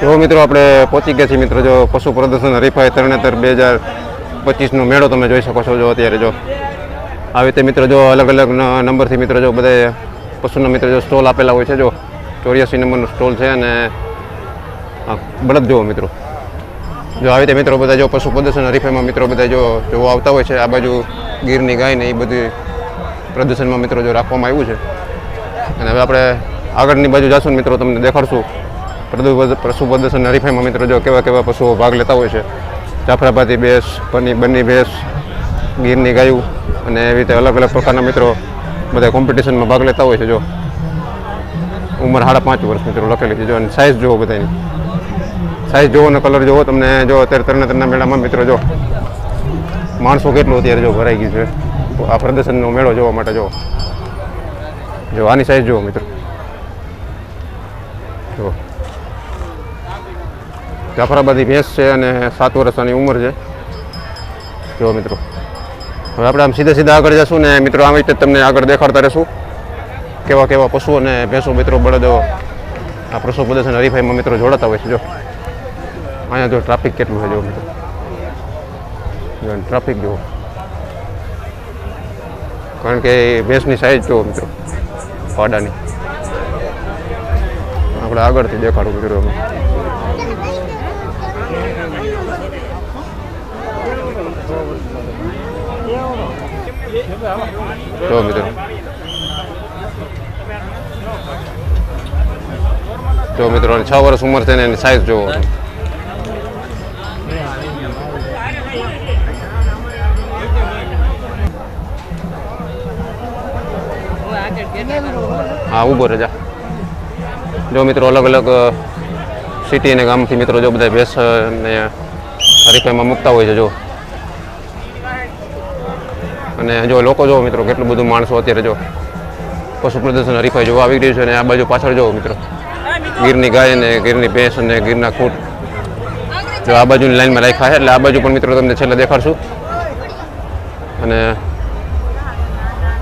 જો મિત્રો આપણે પહોંચી ગયા છીએ મિત્રો, જો પશુ પ્રદર્શન હરીફાઈ તરણેતર બે હજાર પચીસનો મેળો તમે જોઈ શકો છો જો અત્યારે જો. આવી રીતે મિત્રો જો અલગ અલગ નંબરથી મિત્રો જો બધા પશુના મિત્રો જો સ્ટોલ આપેલા હોય છે જો. ચોર્યાસી નંબરનો સ્ટોલ છે અને બળદ જુઓ મિત્રો. જો આવી રીતે મિત્રો બધા જો પશુ પ્રદર્શન હરીફાઈમાં મિત્રો બધા જો જોવા આવતા હોય છે, આ બાજુ ગીરની ગાય ને એ બધી પ્રદર્શનમાં મિત્રો જો રાખવામાં આવ્યું છે. અને હવે આપણે આગળની બાજુ જાશું મિત્રો, તમને દેખાડશું. પશુ પ્રદર્શન હરીફાઈમાં મિત્રો જો કેવા કેવા પશુઓ ભાગ લેતા હોય છે. જાફરાબાદી ભેંસ, પની બની ભેંસ, ગીરની ગાયું અને એવી રીતે અલગ અલગ પ્રકારના મિત્રો બધા કોમ્પિટિશનમાં ભાગ લેતા હોય છે જો. ઉંમર સાડા પાંચ વર્ષ મિત્રો લખેલી છે જો અને સાઇઝ જુઓ બધાની. સાઇઝ જુઓ અને કલર જુઓ તમને જો અત્યારે તરણેતરના મેળામાં મિત્રો જો માણસો કેટલું અત્યારે જો ભરાઈ ગયું છે. આ પ્રદર્શનનો મેળો જોવા માટે જો. જો આની સાઈઝ જુઓ મિત્રો. જો. જાફરાબાદી ભેંસ છે અને સાત વર્ષની ઉંમર છે. જો મિત્રો. હવે આપણે આમ સીધા સીધા આગળ જશું ને મિત્રો આમ રીતે તમને આગળ દેખાડતા રહેશું. કેવા કેવા પશુઓ અને ભેંસો મિત્રો બળદો આ પશુ પ્રદર્શન હરીફાઈમાં મિત્રો જોડાતા હોય છે. જો. અહીંયા જો ટ્રાફિક કેટલું છે જો મિત્રો ટ્રાફિક જુઓ. કારણ કે ભેંસની સાઈઝ જુઓ મિત્રો. પાડાની આપણે આગળથી દેખાડું મિત્રો. જો મિત્રો. જો મિત્રો, છ વર્ષ ઉંમર છે ને એની સાઈઝ જોવો. હા ઊભો રજા જો મિત્રો અલગ અલગ સિટી અને ગામથી મિત્રો જો બધા ભેંસ ને હરીફાઈમાં મૂકતા હોય છે, જો. અને જો લોકો જો મિત્રો કેટલું બધું માણસો અત્યારે જો પશુ પ્રદર્શન હરીફાઈ જોવા આવી રહ્યું છે અને આ બાજુ પાછળ જો મિત્રો ગીરની ગાય અને ગીરની ભેંસ અને ગીરના ખૂટ જો આ બાજુની લાઈનમાં રાખ્યા છે, એટલે આ બાજુ પણ મિત્રો તમને છેલ્લે દેખાડશું. અને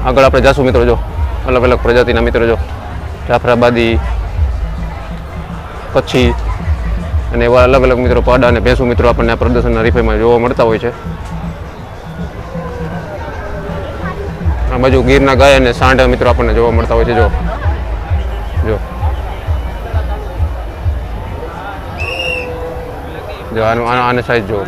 આગળ આપણે જાશું મિત્રો જો, અલગ અલગ પ્રજાતિના મિત્રો જો, જાફરાબાદી કચ્છી અને એવા અલગ અલગ મિત્રો પાડા અને ભેંસુ મિત્રો આપણને આ પ્રદર્શનના હરીફાઈમાં જોવા મળતા હોય છે. આ બાજુ ગીરના ગાય અને સાંઢા મિત્રો આપણને જોવા મળતા હોય છે, જો. જો. જો, આનો- આને સાઈઝ જો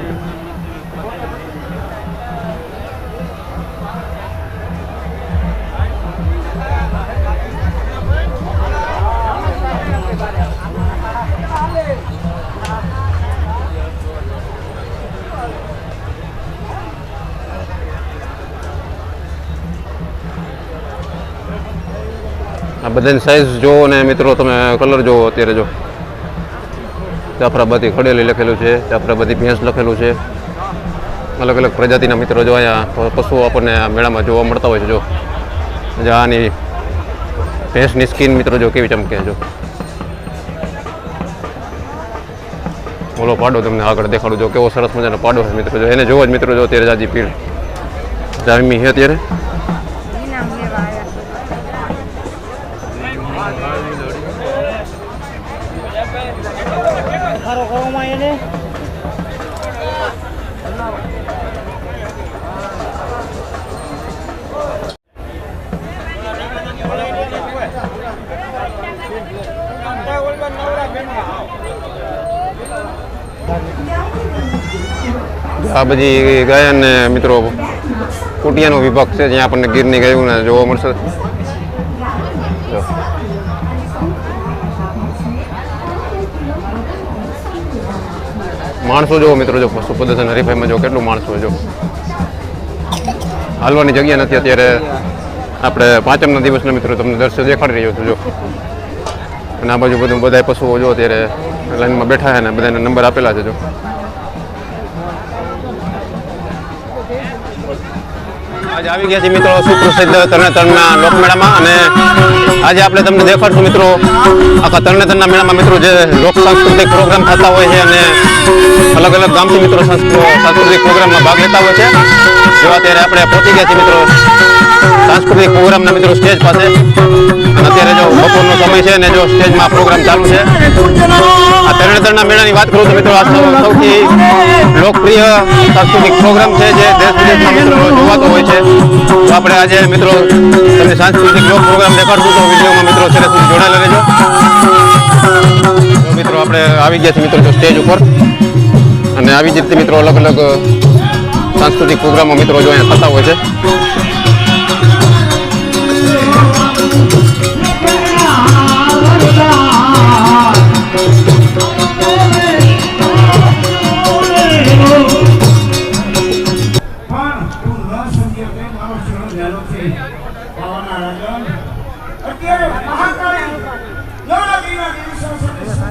બધાની સાઇઝ જુઓ ને મિત્રો, તમે કલર જુઓ અત્યારે જો. જાફરાબાદી ખડેલી લખેલું છે, જાફરાબાદી ભેંસ લખેલું છે. અલગ અલગ પ્રજાતિના મિત્રો જો અહીંયા પશુઓ આપણને મેળામાં જોવા મળતા હોય છે, જો. જો આની ભેંસની સ્કીન મિત્રો જો કેવી ચમકે જો. ઓલો પાડો તમને આગળ દેખાડું, જો. કેવો સરસ મજાનો પાડો છે મિત્રો, જો. એને જોવો જ મિત્રો, જો અત્યારે જાજી પીડ જામી છે અત્યારે. આ બધી ગાયન ને મિત્રો કુટિયાનો વિભાગ છે, જ્યાં આપણને ગીરની ગાયોને જોવા મળશે. માણસો જો મિત્રો, જો પશુ પ્રદર્શન હરીફાઈમાં જો કેટલું માણસો જો હાલવાની જગ્યા નથી અત્યારે. આપણે પાંચમના દિવસના મિત્રો તમને દર્શ્ય દેખાડી રહ્યો છું, જો. અને આ બાજુ બધું બધા પશુઓ જો અત્યારે લાઈનમાં બેઠા છે ને બધાને નંબર આપેલા છે, જો. આજે આવી ગયા છે મિત્રો સુપ્રસિદ્ધ તરણેતરના લોકમેળામાં અને આજે આપણે તમને દેખાડશું મિત્રો આખા તરણેતરના મેળામાં મિત્રો જે લોક સાંસ્કૃતિક પ્રોગ્રામ થતા હોય છે અને અલગ અલગ ગામથી મિત્રો સંસ્કૃ- સાંસ્કૃતિક પ્રોગ્રામમાં ભાગ લેતા હોય છે. જેવા અત્યારે આપણે પહોંચી ગયા છીએ મિત્રો સાંસ્કૃતિક પ્રોગ્રામના મિત્રો સ્ટેજ પાસે. અને અત્યારે જો બપોરનો સમય છે અને જો સ્ટેજમાં પ્રોગ્રામ ચાલુ છે. તરણેતરના મેળાની વાત કરું તો મિત્રો, આ સૌથી લોકપ્રિય સાંસ્કૃતિક પ્રોગ્રામ છે જે દેશ વિદેશના મિત્રો જોવાતો હોય છે. તો આપણે આજે મિત્રો તમને સાંસ્કૃતિક લોક પ્રોગ્રામ દેખાડશું તો વિડીયોમાં મિત્રો છેલ્લે સુધી જોડાયેલા રહેજો. મિત્રો, આપણે આવી ગયા છીએ મિત્રો સ્ટેજ ઉપર. અને આવી જ રીતે મિત્રો અલગ અલગ સાંસ્કૃતિક પ્રોગ્રામો મિત્રો જો અહીંયા થતા હોય છે. અત્યારે મહાકાળી નવરાત્રીના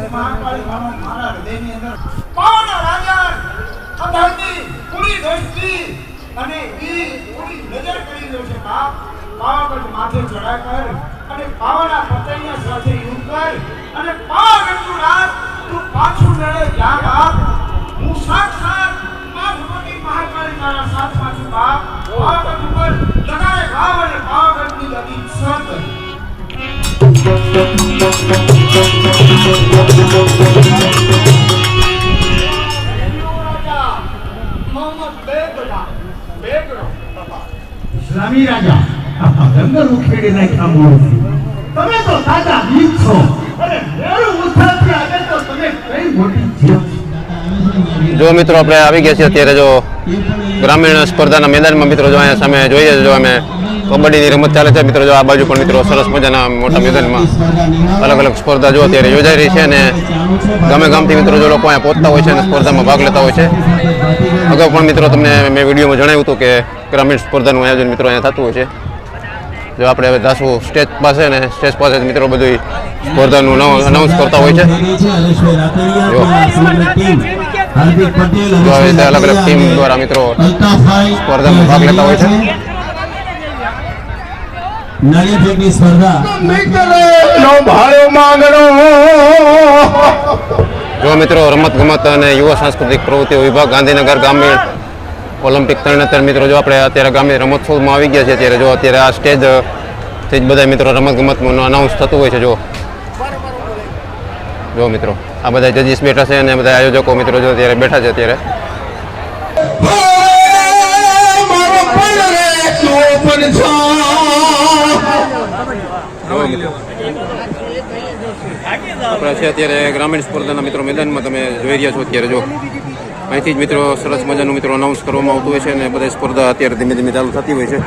મારા હૃદયની અંદર પાવાના રાજા અધર્મી કુડી દ્રષ્ટિ અને ઈ કુડી નજર કરી માથે ચડા કર અને પાવાના પતૈયા સાથે ઉખેડી નાખ્યા મૂળથી તમે તો તાજા બીજ છો. અને મેળું ઉથલથી આગળ તો તમે કઈ મોટી જીત જો મિત્રો આપણે આવી ગયા છીએ અત્યારે જો ગ્રામીણ સ્પર્ધાના મેદાનમાં મિત્રો જો અહીંયા સામે જોઈએ જો અમે કબડ્ડીની રમત ચાલે છે મિત્રો જો આ બાજુ પણ મિત્રો સરસ મજાના મોટા મેદાનમાં અલગ અલગ સ્પર્ધા જો અત્યારે યોજાઈ રહી છે અને ગામે ગામથી મિત્રો જો લોકો અહીંયા પહોંચતા હોય છે અને સ્પર્ધામાં ભાગ લેતા હોય છે. અગાઉ પણ મિત્રો તમને મેં વિડીયોમાં જણાવ્યું હતું કે ગ્રામીણ સ્પર્ધાનું આયોજન મિત્રો અહીંયા થતું હોય છે. જો આપણે હવે જાશું સ્ટેજ પાસે ને સ્ટેજ પાસે મિત્રો બધું સ્પર્ધાનું અનાઉન્સ કરતા હોય છે જો. જો આવી રીતે અલગ અલગ ટીમ દ્વારા મિત્રો સ્પર્ધામાં ભાગ લેતા હોય છે. નાળિયેર ફેંકની સ્પર્ધા નો ભાડો માંગણો જો મિત્રો રમત ગમત અને યુવા સાંસ્કૃતિક પ્રવૃત્તિઓ વિભાગ ગાંધીનગર ગ્રામીણ ઓલિમ્પિક તરણેતર મિત્રો જો આપણે અત્યારે ગામે રમોત્સવમાં આવી ગયા છે ત્યારે જો અત્યારે આ સ્ટેજથી જ બધા મિત્રો રમતગમતનું અનાઉન્સ થતું હોય છે જો જો મિત્રો, આ બધા જજીસ બેઠા છે અને બધા આયોજકો મિત્રો જો અત્યારે બેઠા છે અત્યારે. આપણે છે અત્યારે ગ્રામીણ સ્પર્ધાના મિત્રો મેદાનમાં તમે જોઈ રહ્યા છો અત્યારે જો અહીંથી જ મિત્રો સરસ મજાનું મિત્રો અનાઉન્સ કરવામાં આવતું હોય છે અને બધા સ્પર્ધા અત્યારે ધીમે ધીમે ચાલુ થતી હોય છે.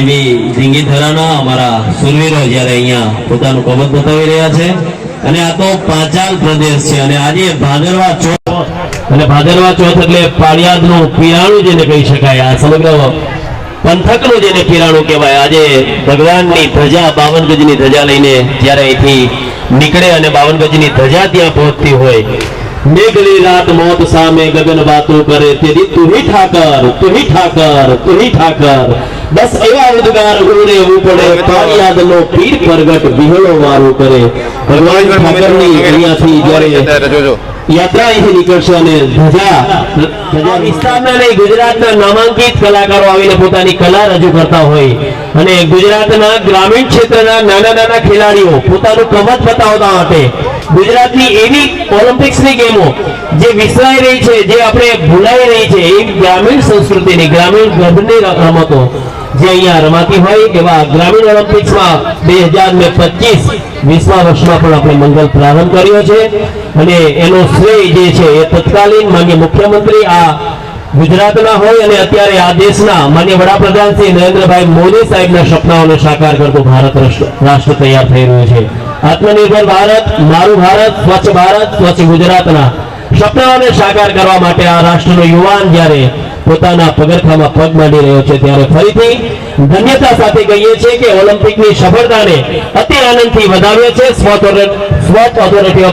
એવી ઝીંગી ધરાના અમારા સુરવીરો જ્યારે અહીંયા પોતાનું કબત બતાવી રહ્યા છે. અને આ તો પાંચાલ પ્રદેશ છે અને આજે ભાદરવા ચોથ અને ભાદરવા ચોથ એટલે પાળિયાદનું પિરાણું જેને કહી શકાય. આ સમગ્ર પંથકનું જેને પિરાણું કહેવાય. આજે ભગવાનની ધજા, બાવન ગજની ધજા લઈને જ્યારે અહીંથી નીકળે અને બાવન ગજની ધજા ત્યાં પહોંચતી હોય. મેઘલી રાત મોત સામે ગગન વાતો કરે. તેથી તુહી ઠાકર તુહી ઠાકર તુહી ઠાકર. બસ એવા ઉદ્ગાર ઉડે પડે પાળિયાદનો પીર પ્રગટ વિહળો વારો કરે. ભગવાન ઠાકરની અહીંયાથી જ્યારે યાત્રા અહીંથી નીકળશે અને ધજા ખેલાડીઓ પોતાનું કમત બતાવતા માટે ગુજરાતની એવી ઓલિમ્પિક્સની ગેમો જે વિસરાઈ રહી છે, જે આપણે ભૂલાઈ રહી છે, એ ગ્રામીણ સંસ્કૃતિની, ગ્રામીણ ગર્ભની રમતો. જે અહીંયા રમાતી હોય એવા ગ્રામીણ ઓલિમ્પિક્સમાં બે હજાર ને પચીસ વીસમા વર્ષમાં પણ આપણે મંગલ પ્રારંભ કર્યો છે. અને એનો શ્રેય જે છે એ તત્કાલીન માન્ય મુખ્યમંત્રી આ ગુજરાતના હોય અને અત્યારે આ દેશના માન્ય વડાપ્રધાન શ્રી નરેન્દ્રભાઈ મોદી સાહેબના સપનાઓને સાકાર કરતું ભારત રાષ્ટ્ર તૈયાર થઈ રહ્યું છે. આત્મનિર્ભર ભારત, મારું ભારત, સ્વચ્છ ભારત, સ્વચ્છ ગુજરાતના સપનાઓને સાકાર કરવા માટે આ રાષ્ટ્રનો યુવાન જ્યારે પોતાના પગરખામાં પગ માંડી રહ્યો છે. ત્યારે ફરીથી ધન્યતા સાથે કહીએ છીએ કે ઓલિમ્પિકની સફળતાને અતિ આનંદથી વધાવીએ છીએ સ્વોટ ઓથોરિટી ઓફ